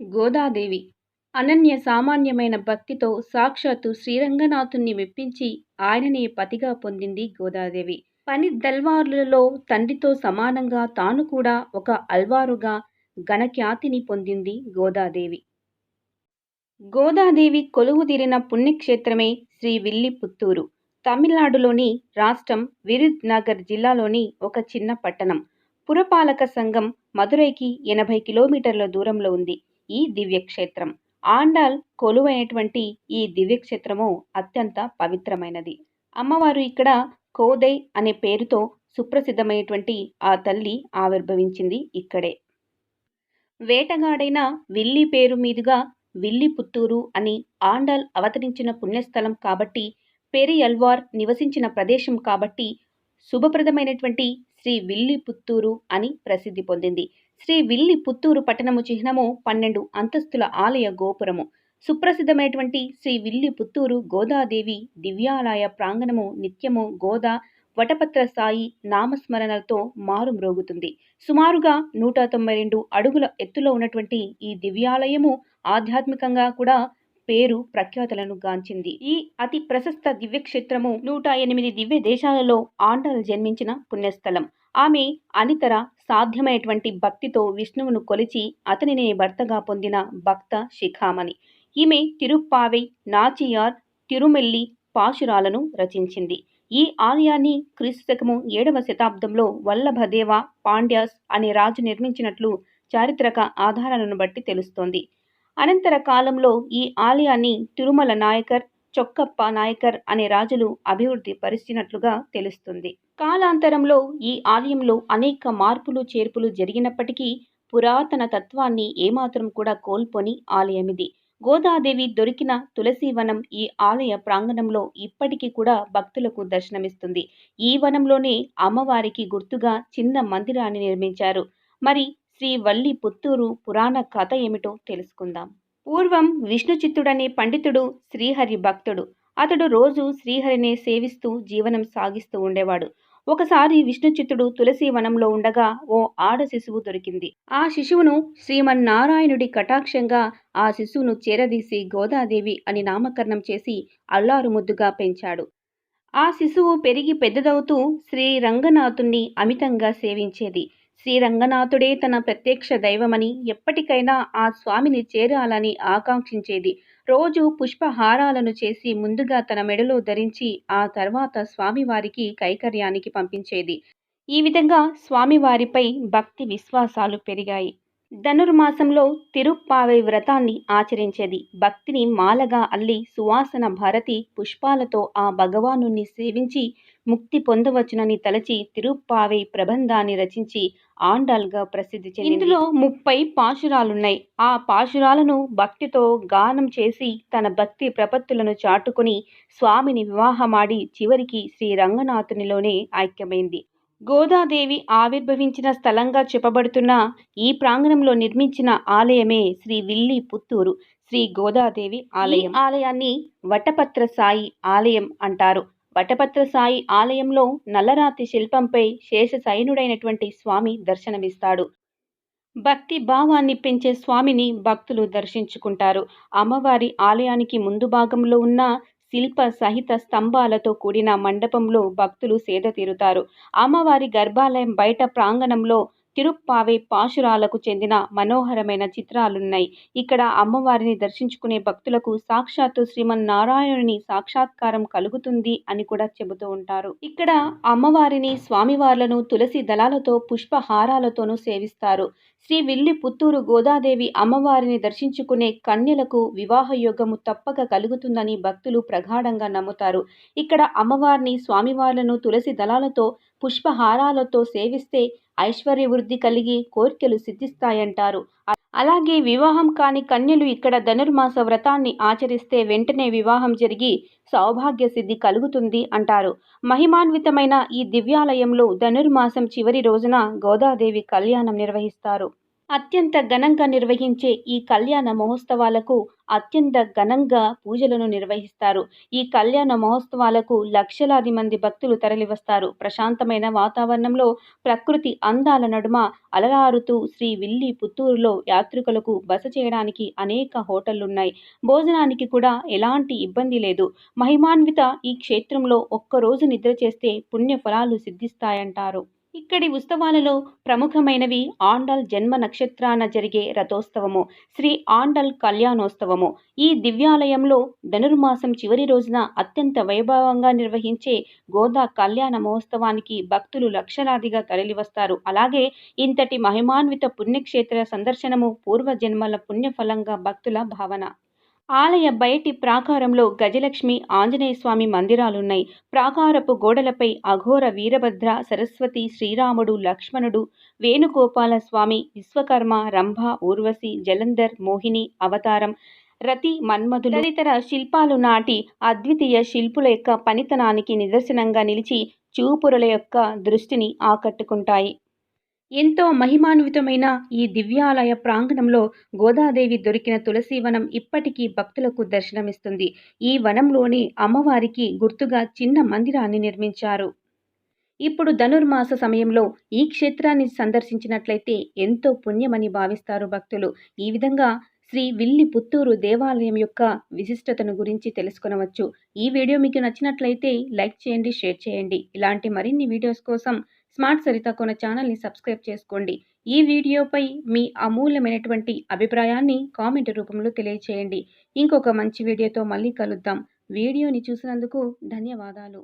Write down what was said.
గోదాదేవి. అనన్య సామాన్యమైన భక్తితో సాక్షాత్తు శ్రీరంగనాథుణ్ణి మెప్పించి ఆయననే పతిగా పొందింది గోదాదేవి. పని దల్వార్లలో తండ్రితో సమానంగా తాను కూడా ఒక అల్వారుగా ఘనఖ్యాతిని పొందింది గోదాదేవి. గోదాదేవి కొలువుదీరిన పుణ్యక్షేత్రమే శ్రీ విల్లిపుత్తూరు. తమిళనాడులోని రాష్ట్రం విరుద్నగర్ జిల్లాలోని ఒక చిన్న పట్టణం. పురపాలక సంఘం మదురైకి ఎనభై కిలోమీటర్ల దూరంలో ఉంది. ఈ దివ్యక్షేత్రం. ఆండాల్ కొలువైనటువంటి ఈ దివ్యక్షేత్రము అత్యంత పవిత్రమైనది. అమ్మవారు ఇక్కడ కోదై అనే పేరుతో సుప్రసిద్ధమైనటువంటి ఆ తల్లి ఆవిర్భవించింది ఇక్కడే. వేటగాడైన విల్లి పేరు మీదుగా విల్లి పుత్తూరు అని ఆండాల్ అవతరించిన పుణ్యస్థలం కాబట్టి పెరియల్వార్ నివసించిన ప్రదేశం కాబట్టి శుభప్రదమైనటువంటి శ్రీ విల్లి పుత్తూరు అని ప్రసిద్ధి పొందింది. శ్రీ విల్లి పుత్తూరు పట్టణము చిహ్నము పన్నెండు అంతస్తుల ఆలయ గోపురము. సుప్రసిద్ధమైనటువంటి శ్రీ విల్లి పుత్తూరు గోదాదేవి దివ్యాలయ ప్రాంగణము నిత్యము గోదా వటపత్ర సాయి నామస్మరణలతో మారుమ్రోగుతుంది సుమారుగా నూట తొంభై రెండు అడుగుల ఎత్తులో ఉన్నటువంటి ఈ దివ్యాలయము ఆధ్యాత్మికంగా కూడా పేరు ప్రఖ్యాతలను గాంచింది. ఈ అతి ప్రశస్త దివ్యక్షేత్రము నూట ఎనిమిది దివ్య దేశాలలో ఆండాలు జన్మించిన పుణ్యస్థలం. ఆమె అనితర సాధ్యమైనటువంటి భక్తితో విష్ణువును కొలిచి అతనిని భర్తగా పొందిన భక్త శిఖామణి. ఈమె తిరుప్పావై నాచియార్ తిరుమెల్లి పాశురాలను రచించింది. ఈ ఆలయాన్ని క్రీస్తుశకము ఏడవ శతాబ్దంలో వల్లభదేవ పాండ్యాస్ అనే రాజు నిర్మించినట్లు చారిత్రక ఆధారాలను బట్టి తెలుస్తోంది. అనంతర కాలంలో ఈ ఆలయాన్ని తిరుమల నాయకర్ చొక్కప్ప నాయకర్ అనే రాజులు అభివృద్ధి పరిచినట్లుగా తెలుస్తుంది. కాలాంతరంలో ఈ ఆలయంలో అనేక మార్పులు చేర్పులు జరిగినప్పటికీ పురాతన తత్వాన్ని ఏమాత్రం కూడా కోల్పోని ఆలయమిది. గోదాదేవి దొరికిన తులసీవనం ఈ ఆలయ ప్రాంగణంలో ఇప్పటికీ కూడా భక్తులకు దర్శనమిస్తుంది. ఈ వనంలోనే అమ్మవారికి గుర్తుగా చిన్న మందిరాన్ని నిర్మించారు. మరి శ్రీ వల్లి పుత్తూరు పురాణ కథ ఏమిటో తెలుసుకుందాం. పూర్వం విష్ణుచిత్తుడనే పండితుడు శ్రీహరి భక్తుడు. అతడు రోజు శ్రీహరిని సేవిస్తూ జీవనం సాగిస్తూ ఉండేవాడు. ఒకసారి విష్ణుచిత్తుడు తులసి వనంలో ఉండగా ఓ ఆడ శిశువు దొరికింది. ఆ శిశువును శ్రీమన్నారాయణుడి కటాక్షంగా ఆ శిశువును చేరదీసి గోదాదేవి అని నామకరణం చేసి అల్లారు ముద్దుగా పెంచాడు. ఆ శిశువు పెరిగి పెద్దదవుతూ శ్రీ రంగనాథుణ్ణి అమితంగా సేవించేది. శ్రీరంగనాథుడే తన ప్రత్యక్ష దైవమని ఎప్పటికైనా ఆ స్వామిని చేరాలని ఆకాంక్షించేది. రోజు పుష్పహారాలను చేసి ముందుగా తన మెడలో ధరించి ఆ తర్వాత స్వామివారికి కైకర్యానికి పంపించేది. ఈ విధంగా స్వామివారిపై భక్తి విశ్వాసాలు పెరిగాయి. ధనుర్మాసంలో తిరుప్పావై వ్రతాన్ని ఆచరించేది. భక్తిని మాలగా అల్లి సువాసన భారతి పుష్పాలతో ఆ భగవాను సేవించి ముక్తి పొందవచ్చునని తలచి తిరుప్పావై ప్రబంధాన్ని రచించి ఆండాల్గా ప్రసిద్ధి చెంది ఇందులో ముప్పై పాశురాలున్నాయి. ఆ పాశురాలను భక్తితో గానం చేసి తన భక్తి ప్రపత్తులను చాటుకుని స్వామిని వివాహమాడి చివరికి శ్రీ రంగనాథునిలోనే ఐక్యమైంది. గోదాదేవి ఆవిర్భవించిన స్థలంగా చెప్పబడుతున్న ఈ ప్రాంగణంలో నిర్మించిన ఆలయమే శ్రీ విల్లి పుత్తూరు శ్రీ గోదాదేవి ఆలయం. ఆలయాన్ని వటపత్ర సాయి ఆలయం అంటారు. వటపత్ర సాయి ఆలయంలో నల్లరాతి శిల్పంపై శేషశయనుడైనటువంటి స్వామి దర్శనమిస్తాడు. భక్తి భావాన్ని పెంచే స్వామిని భక్తులు దర్శించుకుంటారు. అమ్మవారి ఆలయానికి ముందు భాగంలో ఉన్న శిల్ప సహిత స్తంభాలతో కూడిన మండపంలో భక్తులు సేద తీరుతారు. అమ్మవారి గర్భాలయం బయట ప్రాంగణంలో తిరుప్పావే పాశురాలకు చెందిన మనోహరమైన చిత్రాలున్నాయి. ఇక్కడ అమ్మవారిని దర్శించుకునే భక్తులకు సాక్షాత్తు శ్రీమన్నారాయణుని సాక్షాత్కారం కలుగుతుంది అని కూడా చెబుతూ ఉంటారు. ఇక్కడ అమ్మవారిని స్వామివార్లను తులసి దళాలతో పుష్పహారాలతోనూ సేవిస్తారు. శ్రీ విల్లి పుత్తూరు గోదాదేవి అమ్మవారిని దర్శించుకునే కన్యలకు వివాహ యోగము తప్పక కలుగుతుందని భక్తులు ప్రగాఢంగా నమ్ముతారు. ఇక్కడ అమ్మవారిని స్వామివార్లను తులసి దళాలతో పుష్పహారాలతో సేవిస్తే ఐశ్వర్య వృద్ధి కలిగి కోరికలు సిద్ధిస్తాయంటారు. అలాగే వివాహం కాని కన్యలు ఇక్కడ ధనుర్మాస వ్రతాన్ని ఆచరిస్తే వెంటనే వివాహం జరిగి సౌభాగ్య సిద్ధి కలుగుతుంది అంటారు. మహిమాన్వితమైన ఈ దివ్యాలయంలో ధనుర్మాసం చివరి రోజున గోదాదేవి కళ్యాణం నిర్వహిస్తారు. అత్యంత ఘనంగా నిర్వహించే ఈ కళ్యాణ మహోత్సవాలకు అత్యంత ఘనంగా పూజలను నిర్వహిస్తారు. ఈ కళ్యాణ మహోత్సవాలకు లక్షలాది మంది భక్తులు తరలివస్తారు. ప్రశాంతమైన వాతావరణంలో ప్రకృతి అందాల నడుమ అలరారుతూ శ్రీ విల్లి పుత్తూరులో యాత్రికులకు బస చేయడానికి అనేక హోటళ్ళున్నాయి భోజనానికి కూడా ఎలాంటి ఇబ్బంది లేదు. మహిమాన్విత ఈ క్షేత్రంలో ఒక్కరోజు నిద్ర చేస్తే పుణ్య ఫలాలు సిద్ధిస్తాయంటారు. ఇక్కడి ఉత్సవాలలో ప్రముఖమైనవి ఆండల్ జన్మ నక్షత్రాన జరిగే రథోత్సవము శ్రీ ఆండల్ కళ్యాణోత్సవము. ఈ దివ్యాలయంలో ధనుర్మాసం చివరి రోజున అత్యంత వైభవంగా నిర్వహించే గోదా కళ్యాణ మహోత్సవానికి భక్తులు లక్షలాదిగా తరలివస్తారు. అలాగే ఇంతటి మహిమాన్విత పుణ్యక్షేత్ర సందర్శనము పూర్వజన్మల పుణ్యఫలంగా భక్తుల భావన. ఆలయ బయటి ప్రాకారంలో గజలక్ష్మి ఆంజనేయస్వామి మందిరాలున్నాయి. ప్రాకారపు గోడలపై అఘోర వీరభద్ర సరస్వతి శ్రీరాముడు లక్ష్మణుడు వేణుగోపాల స్వామి విశ్వకర్మ రంభ ఊర్వశి జలంధర్ మోహిని అవతారం రతి మన్మధులు తదితర శిల్పాలు నాటి అద్వితీయ శిల్పుల యొక్క పనితనానికి నిదర్శనంగా నిలిచి చూపురుల యొక్క దృష్టిని ఆకట్టుకుంటాయి. ఎంతో మహిమాన్వితమైన ఈ దివ్యాలయ ప్రాంగణంలో గోదాదేవి దొరికిన తులసీవనం ఇప్పటికీ భక్తులకు దర్శనమిస్తుంది. ఈ వనంలోని అమ్మవారికి గుర్తుగా చిన్న మందిరాన్ని నిర్మించారు. ఇప్పుడు ధనుర్మాస సమయంలో ఈ క్షేత్రాన్ని సందర్శించినట్లయితే ఎంతో పుణ్యమని భావిస్తారు భక్తులు. ఈ విధంగా శ్రీ విల్లి పుత్తూరు దేవాలయం యొక్క విశిష్టతను గురించి తెలుసుకొనవచ్చు. ఈ వీడియో మీకు నచ్చినట్లయితే లైక్ చేయండి షేర్ చేయండి. ఇలాంటి మరిన్ని వీడియోస్ కోసం స్మార్ట్ సరిత కొన ఛానల్ని సబ్స్క్రైబ్ చేసుకోండి. ఈ వీడియోపై మీ అమూల్యమైనటువంటి అభిప్రాయాన్ని కామెంట్ రూపంలో తెలియచేయండి. ఇంకొక మంచి వీడియోతో మళ్ళీ కలుద్దాం. వీడియోని చూసినందుకు ధన్యవాదాలు.